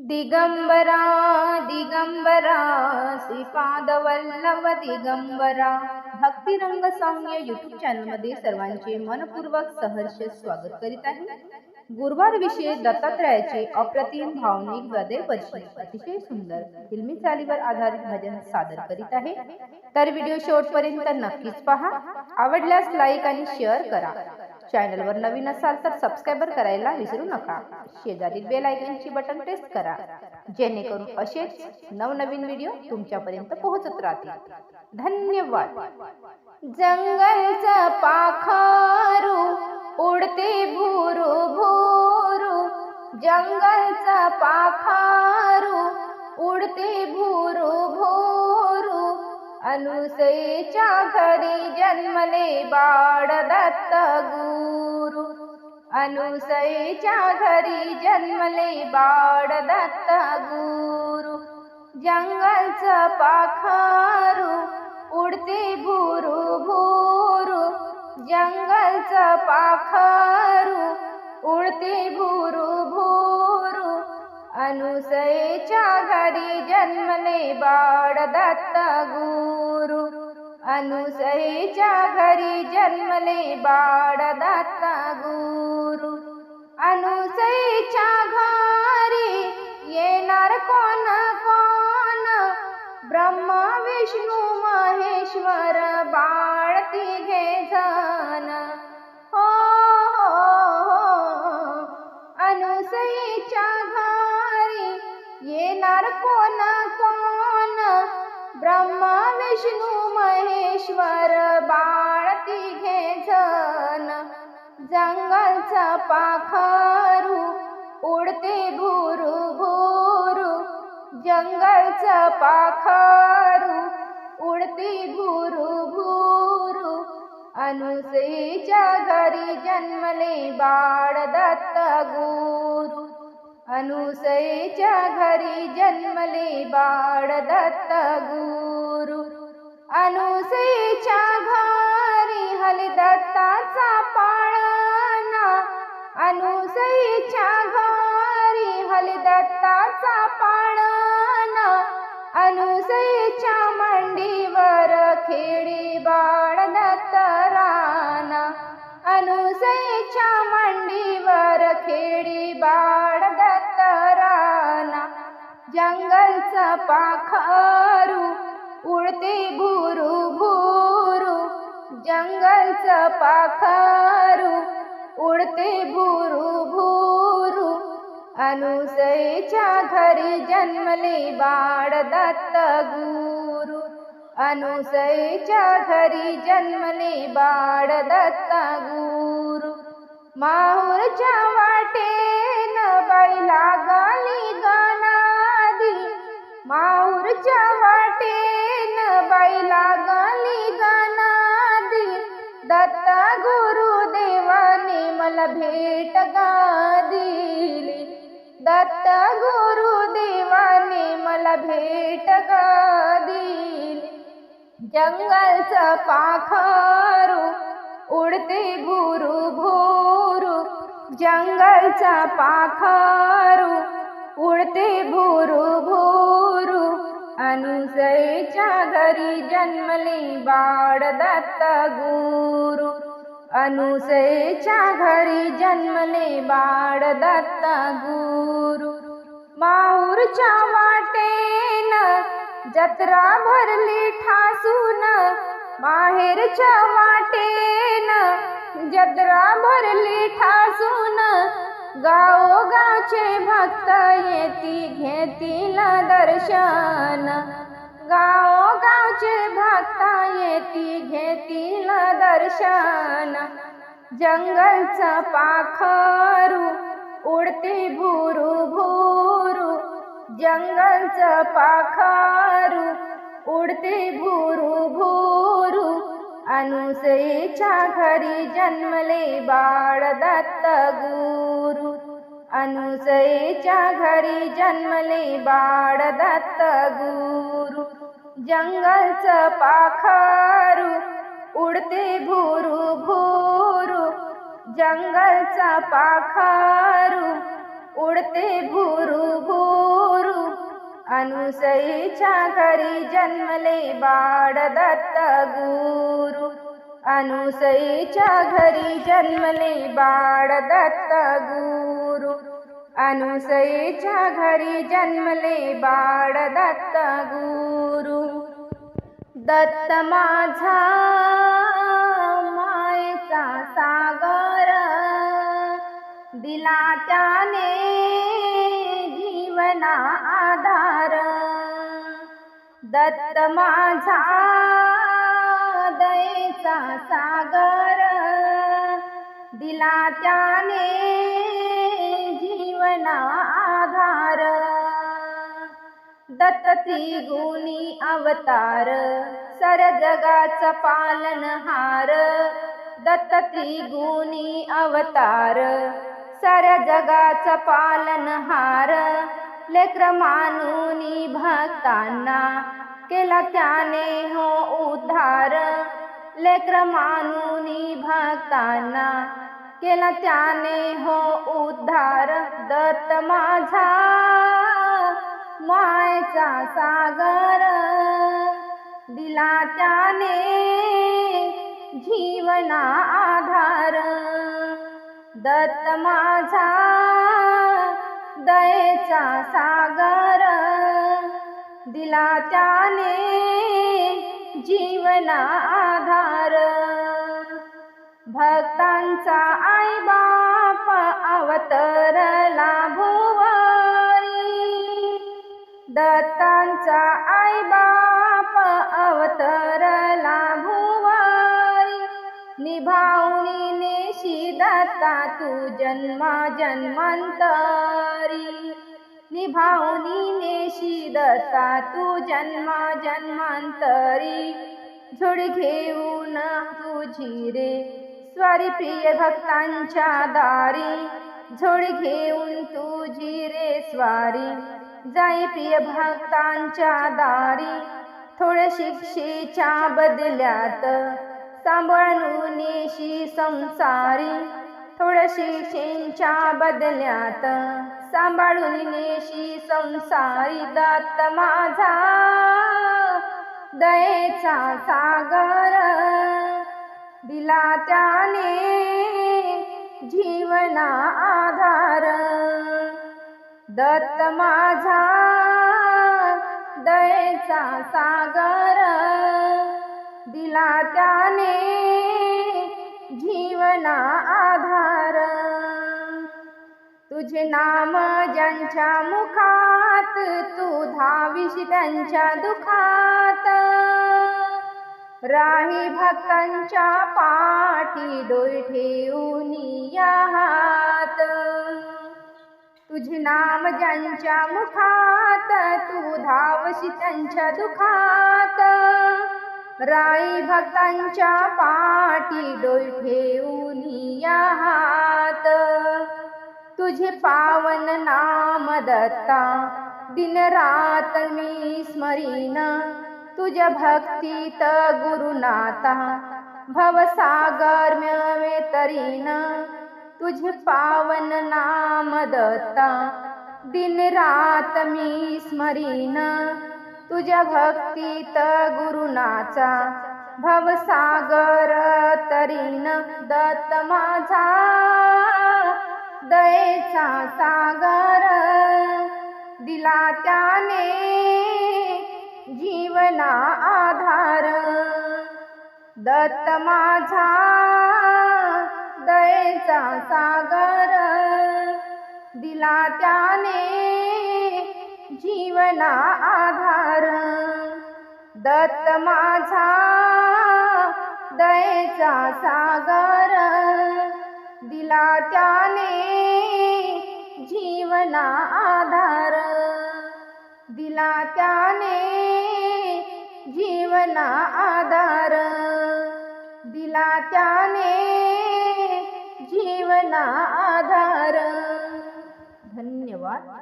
दिगंबरा दिगंबरा श्रीपादवल्लभ दिगंबरा. भक्तिरंग सौम्य युट्यूब चॅनलमध्ये सर्वांचे मनपूर्वक सहर्ष स्वागत करीत आहे. गुरुवार विषयी दत्तात्रयाचे अप्रतिम भावनिक हृदयस्पर्शी अतिशय सुंदर फिल्मी चालीवर आधारित भजन सादर करीत आहे. तर व्हिडिओ शेवटपर्यंत नक्कीच पहा. आवडल्यास लाईक आणि शेअर करा. चॅनलवर नवीन असाल तर सबस्क्राईबर करायला विसरू नका. शेजारील बेल आयकॉनची बटन प्रेस करा. जेणेकरून असेच नवनवीन व्हिडिओ तुमच्यापर्यंत पोहोचत राहतील. धन्यवाद. जंगलचा पाखारू उडते भुरू भुरू. जंगलचा पाखारू उडते भुरू भुरू. अनुसयेच्या घरी जन्मले बाळ दत्त गुरु अनुसईच्या घरी जन्मले बाळ दत्त गुरु. जंगलचं पाखरू उडते भुरू भुरू. जंगलचं पाखरू उडते भुरू भुरू. अनुसईच्या घरी जन्मले बाळ दत्त गुरु. अनुसईच्या घरी जन्मले बाळ दत्त गुरु. अनुसयेच्या घरी येणार कोण कोण? ब्रह्मा विष्णू महेश्वर बाळ तिघे जण. हो हो हो. अनुसईच्या घरी येणार कोण कोण? ब्रह्मा विष्णू महेश्वर बाळ तिघे जण. जंगलचा पाखरू उडते भुरू भुरू. जंगलचा पाखरू उडते भुरू भुरू. अनुसयेच्या घरी जन्मले बाळ दत्त गुरु. अनुसयेच्या घरी जन्मले बाळ दत्त गुरु. अनुसयेच्या घरी हलदत्ताचा पाळ जंगलचा पाखारू उडते भुरू भुरू जंगलचा पाखारू उडते भुरू भुरू अनुसईच्या घरी जन्मले बाळ दत्त गुरु अनुसईच्या घरी जन्मले बाळ दत्त गुरु. माहूरच्या वाटेन बैला गाली गणादी माऊरच्या वाटेन बैला गाली गानादी. दत्त गुरुदेवाने मला भेट गा दिली दत्त गुरुदेवाने मला भेट गा दिली जंगलचं पाखरू उडते गुरु भोरू. जंगलचा पाखरू उडते भोरू भोरू. अनुसयेच्या घरी जन्मले बाळ दत्त गुरु. अनुसयेच्या घरी जन्मले बाळ दत्त गुरु. माहूरच्या वाटेन जत्रा भरली ठासून माहेरच्या वाटेन जत्रा भरली ठासून गावोगावचे भक्त येती घेतील दर्शन. गावोगावचे भक्त येती घेतील दर्शन. जंगलचं पाखरू उडते भुरू भुरू. जंगलचं पाखरू उडते भुरू भुरू. अनुसईच्या घरी जन्मले बाळ दत्त गुरु. अनुसयेच्या घरी जन्मले बाळ दत्त गुरु. जंगलचं पाखरू उडते भुरू भुरू. जंगलचा पाखरू उडते भुरू भुरू. अनुसईच्या घरी जन्मले बाळ दत्त गुरु. अनुसईच्या घरी जन्मले बाळ दत्त गुरु. अनुसईच्या घरी जन्मले बाळ दत्त गुरु. दत्त माझा मायेचा सागर. दिला त्याने जीवना आधार. दत्त माझा दयेचा सागर. दिला त्याने जीवना आधार दत्त गुणी अवतार. सर जगाचा पालनहार दत्त गुणी अवतार. सर जगाचा पालनहार लेकर मानुनी भक्तांना केला त्याने हो उद्धार. लेकर मानुनी भक्तांना केला त्याने हो उद्धार दत्त माझा. मायचा सागर दिला त्याने जीवना आधार. दत्त माझा दयेचा सागर दिला त्याने जीवना आधार भक्तांचा आई बाप अवतरला भुवारी दत्तांचा आई बाप अवतरला भुवारी निभावणी नेशी दत्ता तू जन्मा जन्मांतरी. निभावणी नेशी तू जन्मा जन्मांतरी झोड घेऊन तुझी रे. स्वारी प्रिय भक्तांच्या दारी झोड घेऊन तुझी रे स्वारी. जाई प्रिय भक्तांच्या दारी थोड्या शिक्षेच्या बदल्यात सांभाळून संसारी. थोड्या शिक्षेच्या बदल्यात. सांभाळून नेशी संसारी दत्त माझा. दयेचा सागर दिला त्याने जीवना आधार. दत्त माझा दयेचा सागर दिला त्याने जीवना आधार तुझे नाम ज्यांच्या मुखात तू धाविश त्यांच्या दुखात. राही भक्तांच्या पाठी डोई ठेवून या हात. तुझे नाम ज्यांच्या मुखात तू धावशी त्यांच्या दुखात. राई भक्तांच्या पाठी डोई ठेवून या हात. तुझे पावन नाम दत्ता दिन रात मी स्मरीन. तुझ्या भक्तीत गुरुनाथा भवसागर मे तरीन. तुझे पावन नाम दत्ता दिन रात मी स्मरीन. तुझ्या भक्तीत गुरुनाचा भवसागर तरीन दत्त माझा. दयेचा सागर दिला त्याने जीवना आधार. दत्त माझा दयेचा सागर दिला त्याने जीवना आधार. दत्त माझा दयेचा सागर. दिला त्याने जीवना आधार. दिला त्याने जीवना आधार. दिला त्याने जीवना आधार. धन्यवाद.